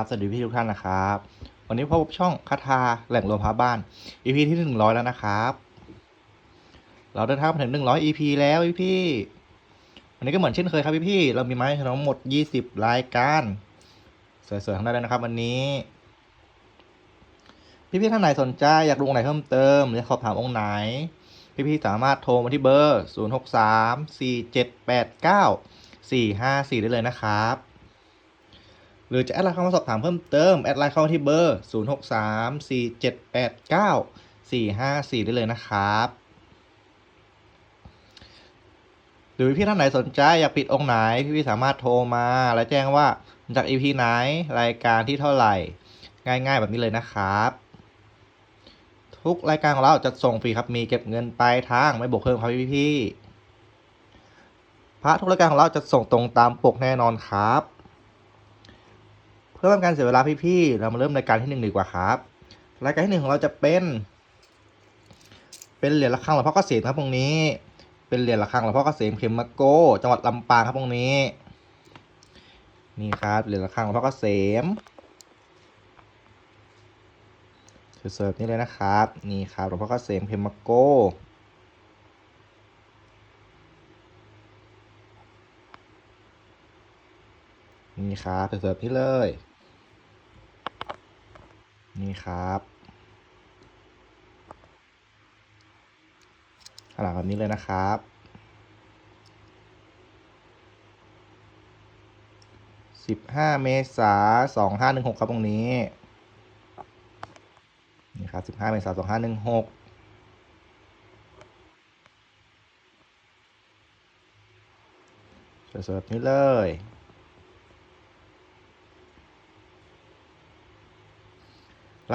ครับสวัสดีพี่ทุกท่านนะครับ วันนี้พบกับช่องคาทาแหล่งรวมพระบ้าน EP ที่หนึ่งร้อยแล้วนะครับ เราเดินทางมาถึงหนึ่งร้อย EP แล้วพี่พี่วันนี้ก็เหมือนเช่นเคยครับพี่พี่เรามีไม้ทั้งหมดยี่สิบรายการ สวยๆทั้งนั้นเลยนะครับ วันนี้ พี่พี่ๆท่านไหนสนใจอยากดูองค์ไหนเพิ่มเติมอยากสอบถามองค์ไหน พี่พี่ๆสามารถโทรมาที่เบอร์ศูนย์หกสามสี่เจ็ดแปดเก้าสี่ห้าสี่ได้เลยนะครับ หรือจะแอดไลน์เข้ามาสอบถามเพิ่มเติม แอดไลน์เข้ามาที่เบอร์ 0 6 3 4 7 8 9 4 5 4 ได้เลยนะครับหรือพี่ท่านไหนสนใจอยากปิดองค์ไหนพี่พี่สามารถโทรมา และแจ้งว่าจาก EP ไหนรายการที่เท่าไหร่ ง่าย ๆ แบบนี้เลยนะครับ ทุกรายการของเราจะส่งฟรีครับมีเก็บเงินปลายทางไม่บวกเพิ่มครับพี่พี่พระทุกรายการของเราจะส่งตรงตามปกแน่นอนครับ พื่อเป็นการเสียเวลาพี่ๆ เรามาเริ่มรายการที่หนึ่งดีกว่าครับ รายการที่หนึ่งของเราจะเป็น เป็นเหรียญระฆังหลวงพ่อเกษมครับตรงนี้ เป็นเหรียญระฆังหลวงพ่อเกษมเขมมะโก จังหวัดลำปางครับตรงนี้ นี่ครับเหรียญระฆังหลวงพ่อเกษมเสิร์ฟนี่เลยนะครับ นี่ครับหลวงพ่อเกษมเขมมะโกนี่ครับเสิร์ฟนี่เลย นี่ครับขนางหลังแบบนี้เลยนะครับ สิบห้าเมษาสองห้าหนึ่งหกครับตรงนี้ นี่ครับสิบห้าเมษาสองห้าหนึ่งหกสวยๆแบบนี้เลย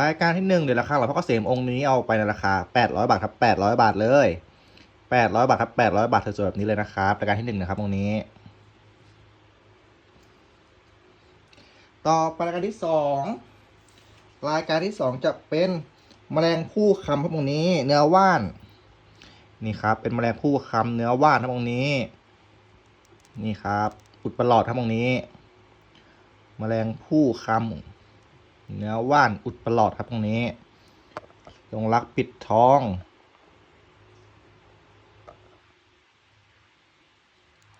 รายการที่หนึ่งเดี๋ยวราคาหลวงพ่อเกษมองค์นี้เอาไปในราคาแปดร้อยบาทครับแปดร้อยบาทเลยแปดร้อยบาทครับแปดร้อยบาทสวยๆแบบนี้เลยนะครับรายการที่หนึ่งนะครับตรงนี้ ต่อไปรายการที่สองรายการที่สองจะเป็นแมลงผู้คำครับตรงนี้ เนื้อว่านนี่ครับเป็นแมลงผู้คำเนื้อว่านครับตรงนี้ นี่ครับอุดประหลอดครับตรงนี้ แมลงผู้คำ เนื้อว่านอุดประหลอดครับตรงนี้จงรักปิดท้อง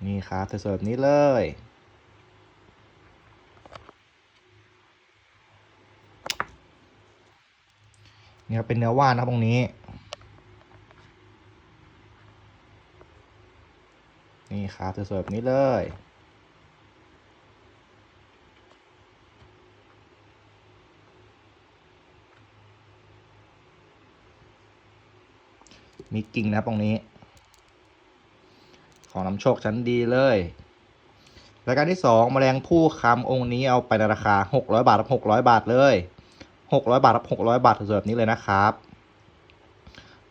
นี่ครับสวยๆแบบนี้เลยนี่ครับเป็นเนื้อว่านนะครับตรงนี้ นี่ครับสวยๆแบบนี้เลย มีกิ่งนะครับตรงนี้ ของนำโชคชั้นดีเลยรายการที่สองแมลงผู้คำองค์นี้เอาไปในราคาหกร้อยบาทรับหกร้อยบาทเลยหกร้อยบาทรับหกร้อยบาทสวยแบบนี้เลยนะครับ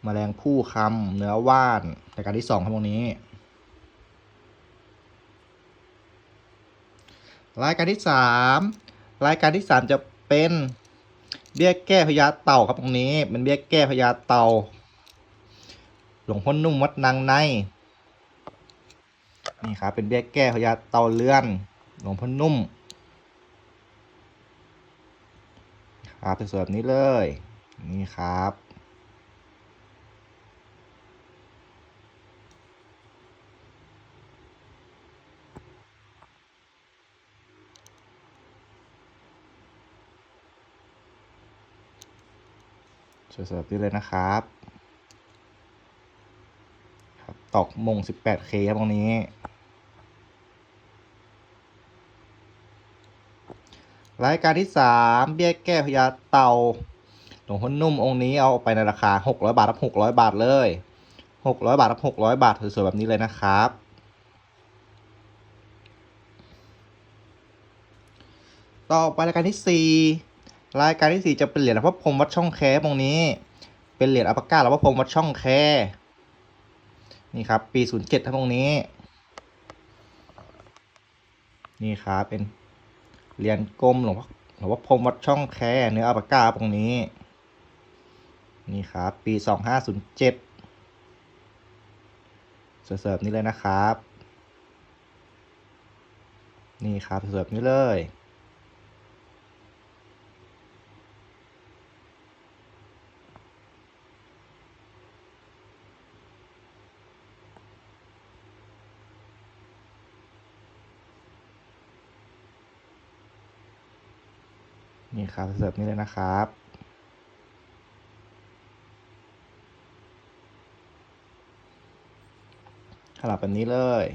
แมลงผู้คำเนื้อว่านรายการที่สองครับตรงนี้ รายการที่สามรายการที่สามจะเป็นเบี้ยแก้พญาเต่าครับตรงนี้เป็นเบี้ยแก้พญาเต่า หลวงพ่อนุ่มวัดนางใน นี่ครับเป็นเบี้ยแก้พญาเต่าเลื่อน หลวงพ่อนุ่มครับเสวยแบบนี้เลย นี่ครับสวยๆแบบนี้เลยนะครับ ตอกมง 18K ครับตรงนี้ รายการที่สามเบี้ยแก้พญาเตาหลวงพ่อนุ่มองค์นี้เอาไปในราคา 600 บาทรับ 600 บาทเลย 600 บาทรับ 600 บาทสวยๆแบบนี้เลยนะครับต่อไปรายการที่สี่รายการที่สี่จะเป็นเหรียญพระพรมวัดช่องแคตรงนี้ เป็นเหรียญอัปก้าหรือพระพรมวัดช่องแค นี่ครับ ปี 07ทั้งตรงนี้ นี่ครับเป็นเรียญกลมหลวงพ่อหลวงพ่อพรมวัดช่องแคเนื้ออัปปะก้าตรงนี้ นี่ครับ ปี 2507 เสิร์ฟนี่เลยนะครับ นี่ครับ เสิร์ฟนี่เลย นี่ ครับเสิร์ฟนี่เลยนะครับขลับแบบนี้เลย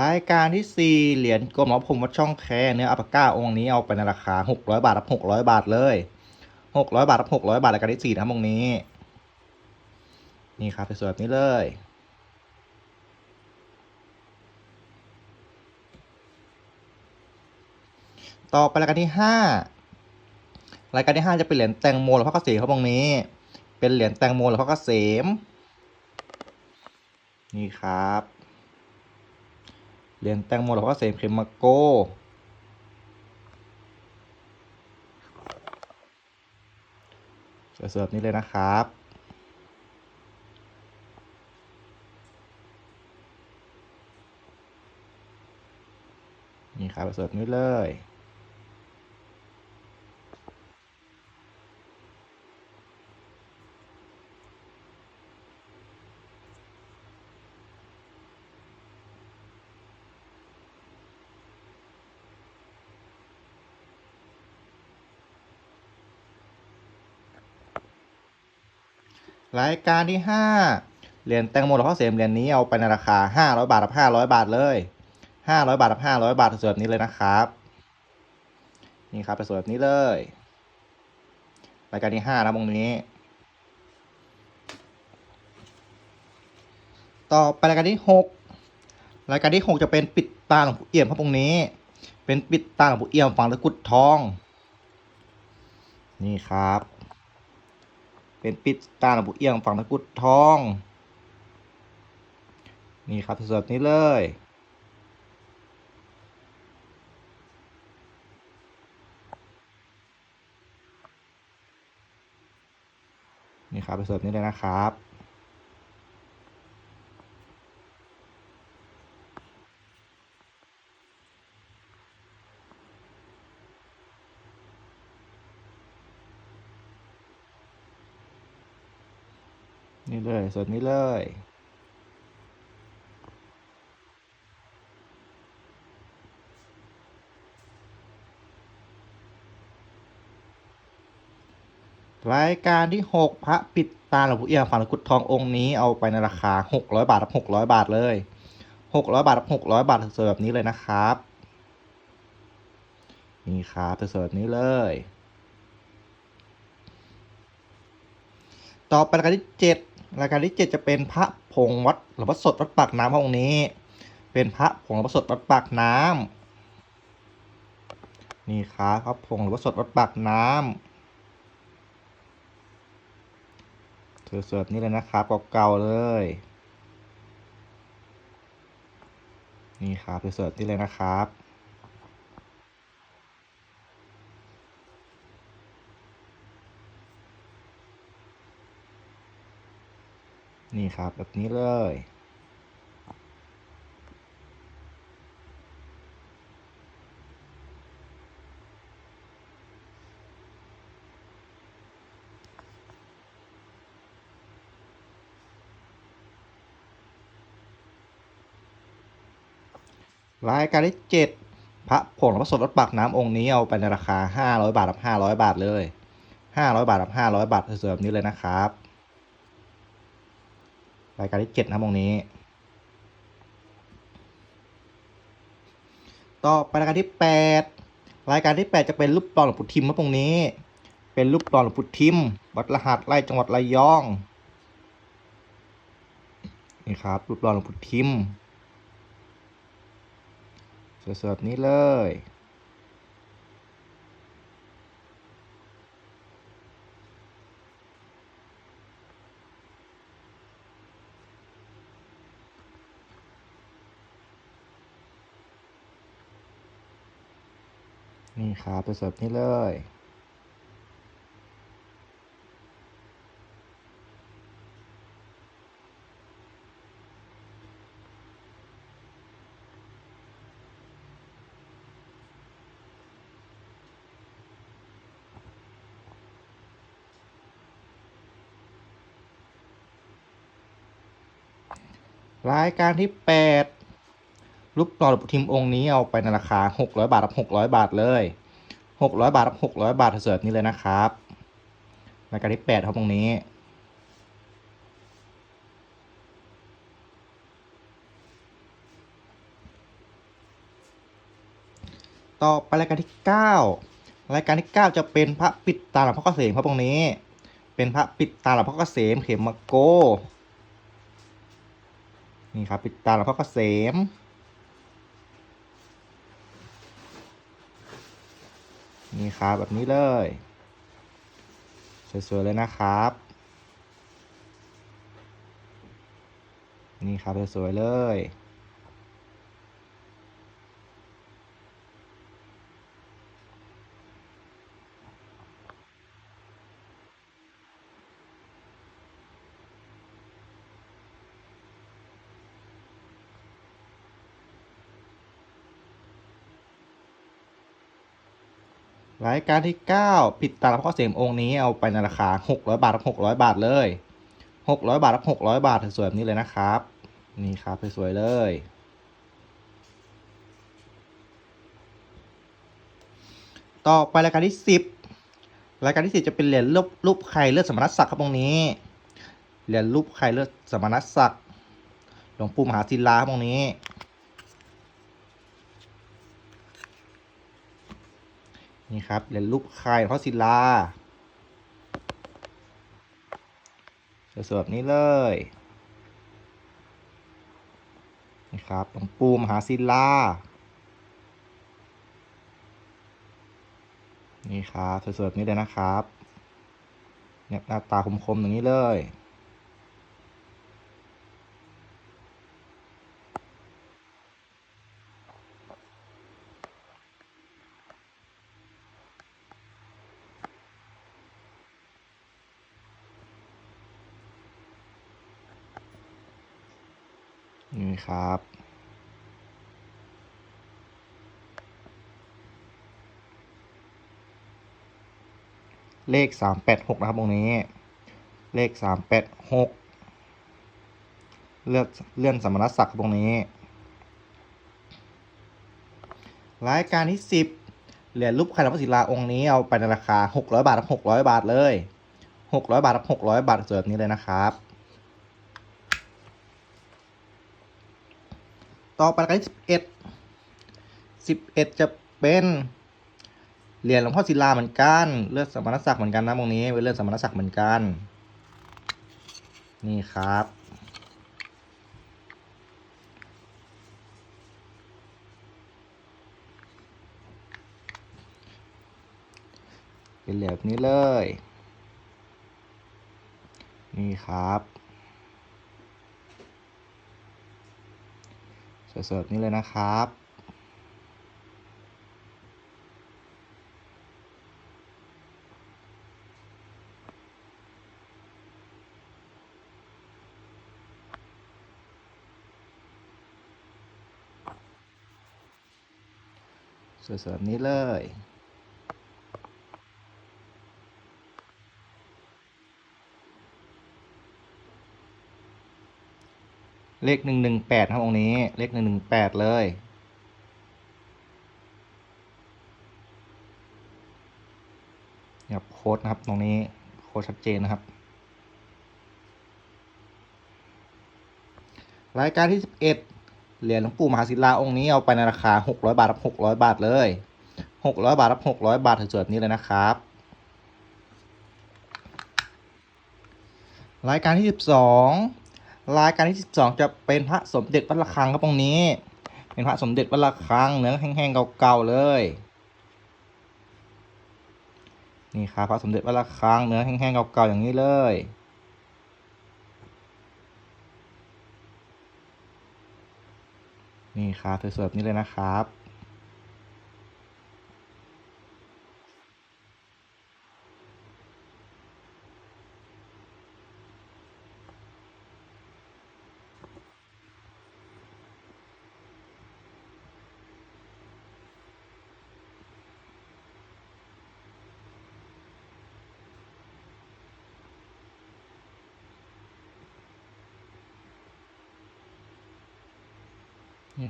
รายการที่ 4 เหรียญกลมของผมวัดช่องแคเนื้ออัปก้าองค์นี้เอาไปในราคา 600 บาทรับ 600 บาทเลย 600 บาทรับ 600 บาทรายการที่ 4 นะองค์นี้ นี่ครับสวยแบบนี้เลยต่อไปรายการที่ 5 รายการที่ 5 จะเป็นเหรียญแตงโมหรือพระเกษมครับองค์นี้ เป็นเหรียญแตงโมหรือพระเกษมนี่ครับ เหรียญแตงโมหรือว่าเสมเคมมาโก้เสิร์ฟนี้เลยนะครับ นี่ครับเสิร์ฟนี้เลย รายการที่ 5 เหรียญแตงโมหรือข้าวเสียมเหรียญนี้เอาไปในราคา 500 บาทกับ500 บาทเลย 500 บาทกับ500 บาทสวยแบบนี้เลยนะครับ นี่ครับสวยแบบนี้เลย รายการที่ 5 นะวงนี้ ต่อไปรายการที่ 6 รายการที่ 6 จะเป็นปิดตาหลวงปู่เอี่ยมครับวงนี้ เป็นปิดตาหลวงปู่เอี่ยมฝั่งตะกุดทอง นี่ครับ เป็นปิดตาหลวงปู่เอียงฝั่งตะกุดทอง นี่ครับสดๆนี้เลยนี่ครับสดๆนี้เลยนะครับ สดนี้เลยรายการที่ 6 พระปิดตาหลวงปู่เอี่ยมฝั่งกุดทององค์นี้เอาไปในราคา 600 บาทรับ600 บาทเลย 600 บาทรับ600 บาทสวยแบบนี้เลยนะครับนี่ครับสวยแบบนี้เลย ต่อไปรายการที่ 7 รายการที่7จะเป็นพระผงวัดหรือวัดสดวัดปากน้ำองค์นี้ เป็นพระผงหรือวัดสดวัดปากน้ำนี่ครับพระผงหรือวัดสดวัดปากน้ำสวยๆแบนี้เลยนะครับเก่าๆเลย นี่ครับสวยๆแบนี้เลยนะครับ นี่ครับแบบนี้เลย รายการที่7พระผงหลวงพ่อสดวัดปากน้ำองค์นี้เอาไปในราคา 500 บาทกับ500 บาทเลย 500 บาทกับ500 บาทสวยๆแบบนี้เลยนะครับ รายการที่7นะครับองนี้ ต่อไปรายการที่8รายการที่8จะเป็นรูปปลอมหลวงปู่ทิมครับตรงนี้ เป็นรูปปลอมหลวงปู่ทิมวัดรหัสไร่จังหวัดระยอง นี่ครับรูปปลอมหลวงปู่ทิมสวยๆแบบนี้เลย ครับไปเสิร์ฟนี่เลย รายการที่ 8ลูกหล่อทีมองค์นี้เอาไปในราคา 600 บาทรับ600 บาทเลย 600 บาทรับ600 บาทเสิร์ฟนี้เลยนะครับรายการที่8ครับตรงนี้ต่อไปรายการที่ 9 รายการที่ 9 จะเป็นพระปิดตาหลังพ่อเกษมครับตรงนี้ เป็นพระปิดตาหลังพ่อเกษมเข็มมาโก นี่ครับ ปิดตาหลังพ่อเกษม นี่ครับแบบนี้เลย สวยๆเลยนะครับ นี่ครับสวยๆเลย รายการที่9ปิดตารับข้อเสียงองค์นี้เอาไปในราคา 600 บาทรับ600 บาทเลย 600 บาทรับ600 บาทสวยๆแบบนี้เลยนะครับ นี่ครับสวยๆเลย ต่อไปรายการที่ 10 รายการที่ 10 จะเป็นเหรียญรูปรูปไข่เลือดสมณศักดิ์ครับตรงนี้ เหรียญรูปไข่เลือดสมณศักดิ์หลวงปู่มหาศิลาครับตรงนี้ นี่ครับเหรียญรูปไข่หลวงพ่อศิลาสวยๆแบบนี้เลยนี่ครับหลวงปู่มหาศิลา นี่ครับสวยๆแบบนี้เลยนะครับเนี่ยหน้าตาคมๆอย่างนี้เลย ครับ เลขสามแปดหกนะครับตรงนี้ เลขสามแปดหกเลือกเลื่อนสมณศักดิ์ตรงนี้รายการที่สิบเหรียญรูปไข่ลวงพ่อศิลาองค์นี้เอาไปในราคาหกร้อยบาทรับหกร้อยบาทเลยหกร้อยบาทรับหกร้อยบาทสวยแบบนี้เลยนะครับ ต่อไปการที่สิบเอ็ดสิบเอ็ดจะเป็นเหรียญหลวงพ่อศิลาเหมือนกัน เลือดสมณศักดิ์เหมือนกันนะตรงนี้เป็นเลือดสมณศักดิ์เหมือนกัน นี่ครับ เป็นเหรียญแบบนี้เลย นี่ครับ สวยๆแบบนี้เลยนะครับ สวยๆแบบนี้เลย เลขหนึ่งหนึ่งแปดครับตรงนี้ เลขหนึ่งหนึ่งแปดเลย ครับโค้ดนะครับตรงนี้โค้ดชัดเจนนะครับ รายการที่สิบเอ็ดเหรียญหลวงปู่มหาศิลาองค์นี้เอาไปในราคาหกร้อยบาทรับหกร้อยบาทเลยหกร้อยบาทรับหกร้อยบาทสวยๆแบบนี้เลยนะครับรายการที่สิบสอง รายการที่สิบสองจะเป็นพระสมเด็จวัดระฆังครับตรงนี้ เป็นพระสมเด็จวัดระฆังเนื้อแห้งๆเก่าๆเลย นี่ครับพระสมเด็จวัดระฆังเนื้อแห้งๆเก่าๆอย่างนี้เลยนี่ครับสวยๆแบบนี้เลยนะครับ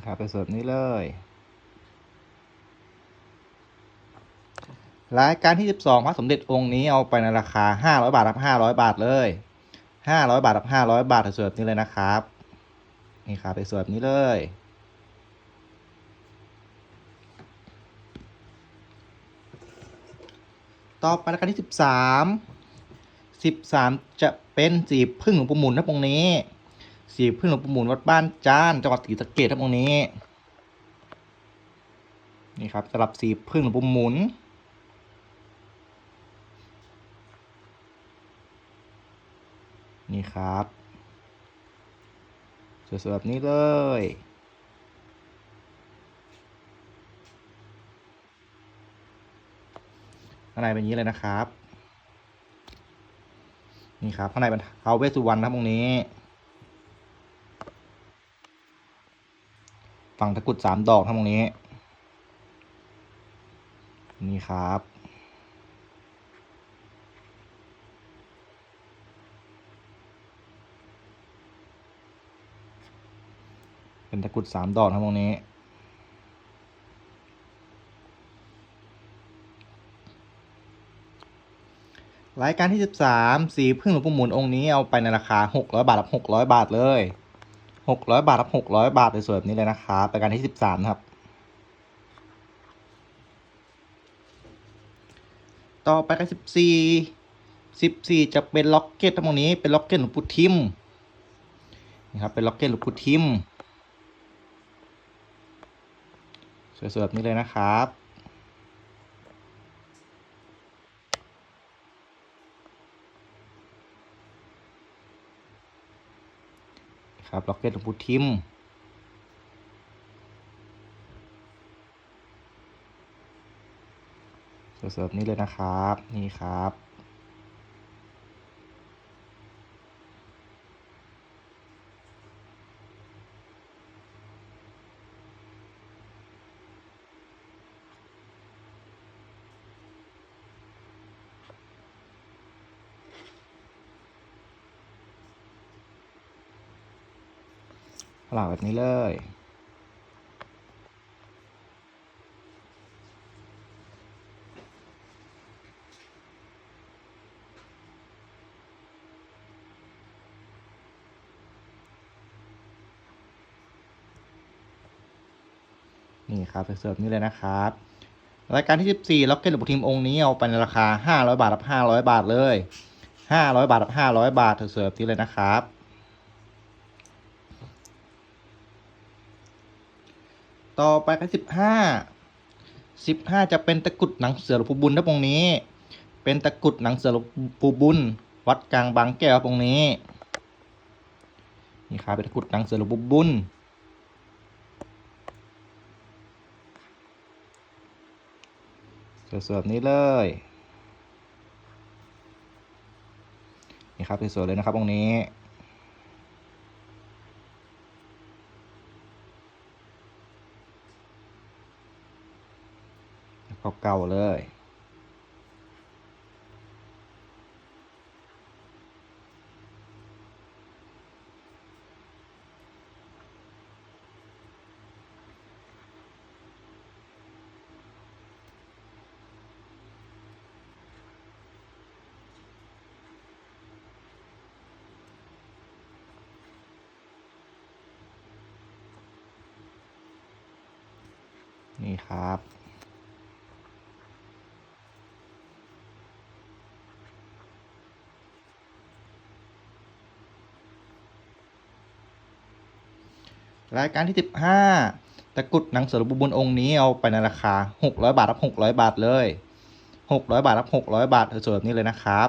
ครับเป็นแบบนี้เลย รายการที่ 12 พระสมเด็จองค์นี้เอาไปในราคา 500 บาทรับ 500 บาทเลย 500 บาทรับ 500 บาทสวยๆแบบนี้เลยนะครับ นี่ครับสวยๆแบบนี้เลยต่อไปรายการที่ 13 13 จะเป็นสีพึ่งหลวงปู่หมุนนะตรงนี้ สีพึ่งหลวงปู่หมุนวัดบ้านจานจังหวัดศรีสะเกษครับตรงนี้ นี่ครับสำหรับสีพึ่งหลวงปู่หมุนนี่ครับสวยๆแบบนี้เลยข้างในเป็นอย่างนี้เลยนะครับ นี่ครับข้างในเป็นเท้าวเวสุวรรณครับตรงนี้ ฝั่งตะกุดสามดอกครับตรงนี้ นี่ครับ เป็นตะกุดสามดอกครับตรงนี้รายการที่ 13 สีพึ่งหลวงปู่หมุนองค์นี้เอาไปในราคา 600 บาทรับ600 บาทเลย 600บาทครับ600บาทสวยๆแบบนี้เลยนะครับรายการที่13นะครับ ต่อไปกัน14 14จะเป็นล็อกเก็ตตรงนี้เป็นล็อกเก็ตหลวงปู่ทิมนี่ครับเป็นล็อกเก็ตหลวงปู่ทิมสวยๆแบบนี้เลยนะครับ ครับล็อกเก็ตหลวงปู่ทิมเสิร์ฟนี้เลยนะครับ นี่ครับ หลังแบบนี้เลย นี่ครับเสวยๆแบบนี้เลยนะครับ รายการที่ 14ล็อกเก็ตหลวงปู่ทิมองค์นี้เอาไปในราคา 500 บาทรับ 500 บาทเลย 500 บาทรับ 500 บาทเสวยๆแบบนี้เลยนะครับ ต่อไปก็สิบห้าสิบห้าจะเป็นตะกุดหนังเสือหลวงปู่บุญนะตรงนี้ เป็นตะกุดหนังเสือหลวงปู่บุญ วัดกลางบางแก้วตรงนี้นี่ครับเป็นตะกุดหนังเสือหลวงปู่บุญสวยๆแบบนี้เลยนี่ครับสวยๆเลยนะครับตรงนี้ เก่าเลย นี่ครับ รายการที่ 15 ตะกุดหนังเสือหลวงปู่บุญองค์นี้เอาไปในราคา 600 บาทรับ 600 บาทเลย 600 บาทรับ 600 บาทสวยๆแบบนี้เลยนะครับ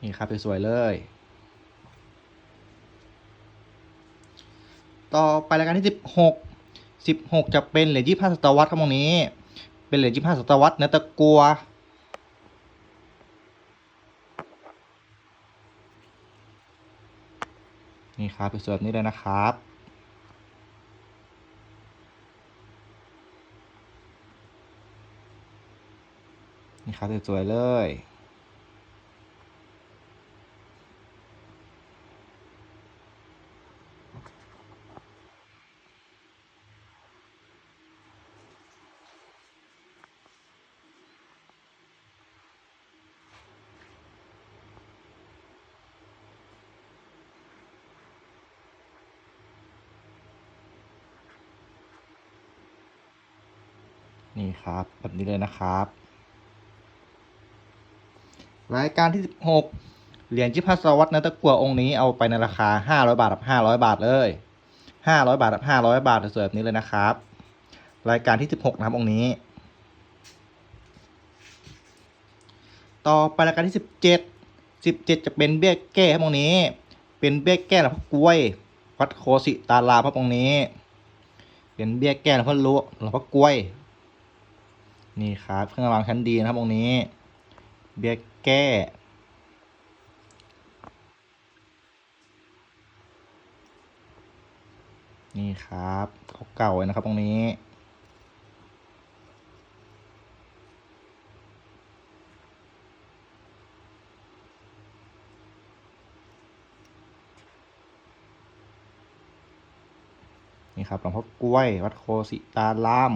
นี่ครับสวยๆเลย ต่อไปรายการที่ 16 16 จะเป็นเหรียญ25ศตวรรษครับตรงนี้ เป็นเหรียญ25ศตวรรษเนื้อตะกัว นี่ครับเป็นส่วนนี้เลยนะครับ นี่ครับสวยๆเลย น ครับ แบบนี้เลยนะครับ รายการที่สิบหกเหรียญจิพัสวัตนัตะกัวองค์นี้เอาไปในราคาห้าร้อยบาทกับห้าร้อยบาทเลยห้าร้อยบาทกับห้าร้อยบาทสวยแบบนี้เลยนะครับ รายการที่สิบหกนะครับองค์นี้ ต่อไปรายการที่สิบเจ็ดสิบเจ็ดจะเป็นเบี้ยแก้ครับองค์นี้ เป็นเบี้ยแก้หลวงพ่อกล้วย วัดโคสิตาลาพระองค์นี้เป็นเบี้ยแก้หลวงพ่อรู้หลวงพ่อกล้วย นี่ครับเครื่องรางชั้นดีนะครับองค์นี้ เบี้ยแก้ นี่ครับเขาเก่าเลยนะครับตรงนี้ นี่ครับหลวงพ่อกล้วย วัดโคสิตาราม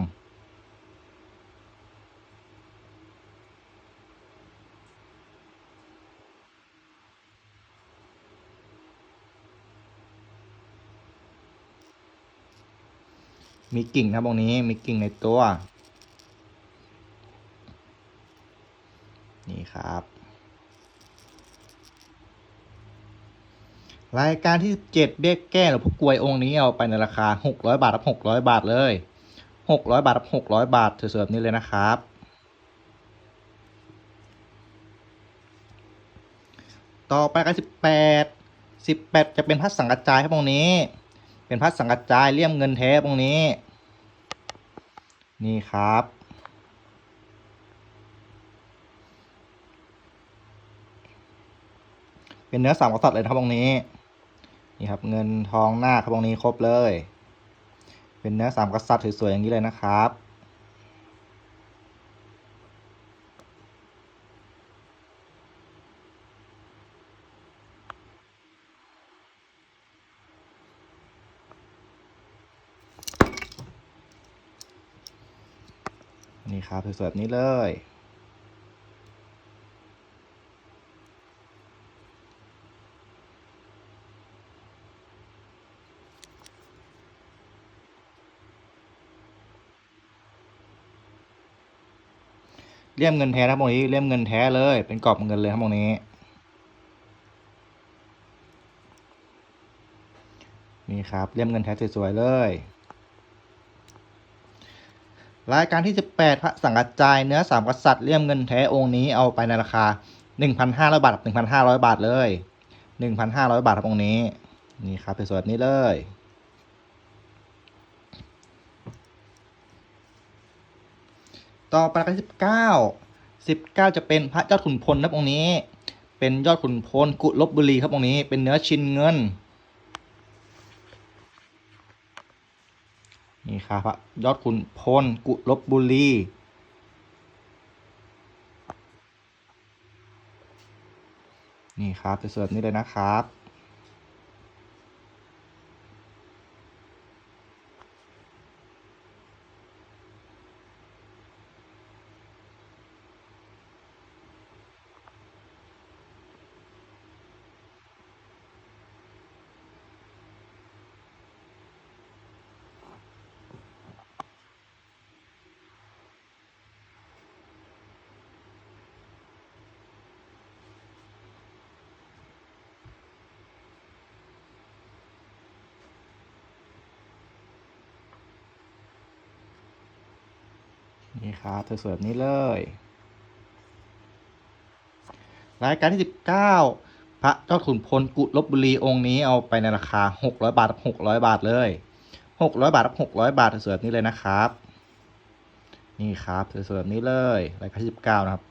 มีกิ่งนะครับตรงนี้มีกิ่งในตัว นี่ครับ รายการที่เจ็ดเบี้ยแก้หรือพวกกลวยองค์นี้เอาไปในราคาหกร้อยบาทรับหกร้อยบาทเลยหกร้อยบาทรับหกร้อยบาทเสวยๆแบนี้เลยนะครับต่อไปกันสิบแปดสิบแปดจะเป็นพัดสังกัจจายครับตรงนี้ เป็นพัดสังกัจจายเลี่ยมเงินแท้ตรงนี้ นี่ครับ เป็นเนื้อสามกษัตริย์เลยครับตรงนี้ นี่ครับเงินทองหน้าครับตรงนี้ครบเลย เป็นเนื้อสามกษัตริย์สวยๆอย่างนี้เลยนะครับ นี่ครับสวยๆแบบนี้เลยเลี่ยมเงินแท้นะครับตรงนี้เลี่ยมเงินแท้เลย เป็นกรอบเงินเลยครับตรงนี้ นี่ครับเลี่ยมเงินแท้สวยๆเลย รายการที่ 18 พระสังกัจจายเนื้อสามกษัตริย์เลี่ยมเงินแท้องค์นี้เอาไปในราคา 1,500 บาทกับ1,500 บาทเลย 1,500 บาทครับองค์นี้ นี่ครับสวยๆแบบนี้เลย ต่อไปรายการที่19 19 จะเป็นพระเจ้าขุนพลครับองค์นี้ เป็นยอดขุนพลกุลบบุรีครับองค์นี้ เป็นเนื้อชินเงิน ครับพระยอดขุนพลกุลบบุรีนี่ครับจะเสิร์ฟนี้เลยนะครับ นี่ครับสวยๆแบบนี้เลยรายการที่ 19 พระเจ้าขุนพลกุลบบุรีองค์นี้เอาไปในราคา 600 บาท600 บาทเลย 600 บาท600 บาทสวยๆแบบนี้เลยนะครับ นี่ครับสวยๆแบบนี้เลยรายการที่ 19 นะครับ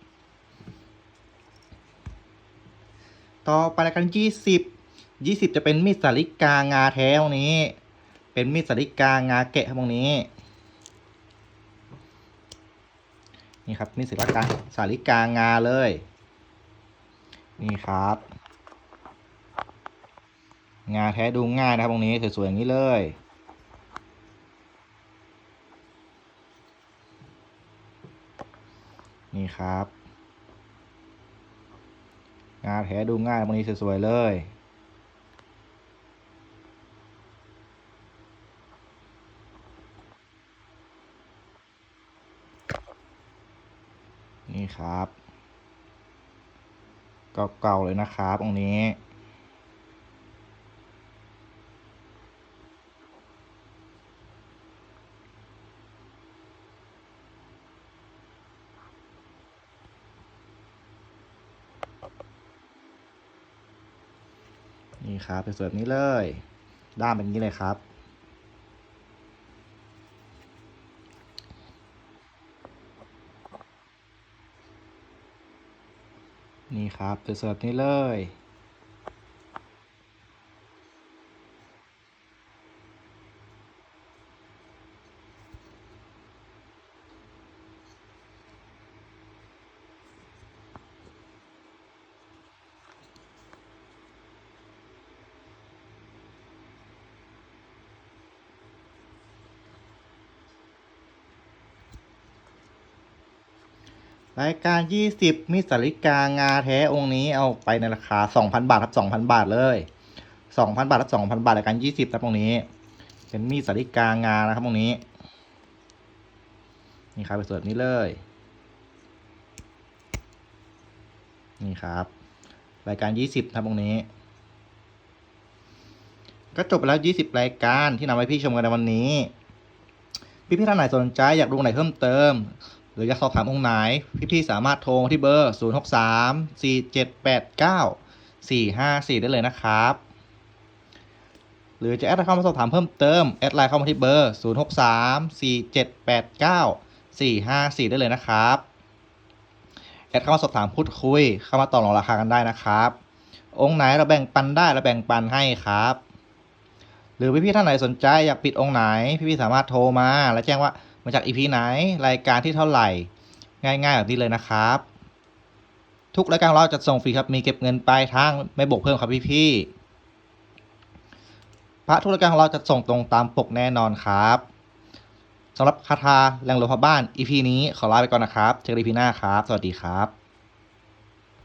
ต่อไปรายการที่20 20 จะเป็นมีดสาลิกางาแท้ตรงนี้ เป็นมีดสาลิกางาแกะตรงนี้ นี่ครับนี่ศิลปะสาลิกางาเลย นี่ครับ งาแท้ดูง่ายนะครับตรงนี้สวยๆอย่างนี้เลยนี่ครับ งาแท้ดูง่ายตรงนี้สวยๆเลย ครับ เก่าๆเลยนะครับตรงนี้ นี่ครับเป็นแบบนี้เลย ด้ามเป็นงนี้เลยครับ นี่ครับเป็นแบบนี้เลย รายการ 20มีสริกางาแท้องค์นี้เอาไปในราคา 2,000 บาทครับ2,000 บาทเลย 2,000 บาทครับ2,000 บาทรายการ 20ครับตรงนี้ เป็นมีสริกางานะครับตรงนี้ นี่ครับไปสวยแบบนี้เลย นี่ครับ รายการ 20ครับตรงนี้ ก็จบไปแล้ว 20 รายการที่นำไว้พี่ชมกันในวันนี้ พี่ๆท่านไหนสนใจอยากดูไหนเพิ่มเติม หรืออยากสอบถามองค์ไหน พี่ๆสามารถโทรที่เบอร์ 0 6 3 4 7 8 9 4 5 4 ได้เลยนะครับ หรือจะแอดเข้ามาสอบถามเพิ่มเติม แอดไลน์เข้ามาที่เบอร์ 0 6 3 4 7 8 9 4 5 4 ได้เลยนะครับ แอดเข้ามาสอบถามพูดคุย เข้ามาต่อรองราคากันได้นะครับ องค์ไหนเราแบ่งปันได้เราแบ่งปันให้ครับ หรือพี่ๆท่านไหนสนใจอยากปิดองค์ไหน พี่ๆสามารถโทรมาและแจ้งว่า มาจากอีพีไหนรายการที่เท่าไหร่ ง่ายๆแบบนี้เลยนะครับ ทุกรายการเราจะส่งฟรีครับมีเก็บเงินปลายทางไม่บวกเพิ่มครับพี่ๆพระทุกรายการของเราจะส่งตรงตามปกแน่นอนครับสำหรับคาถาแรงลมพระบ้าน EP นี้ขอลาไปก่อนนะครับ เจอกัน EP หน้าครับ สวัสดีครับ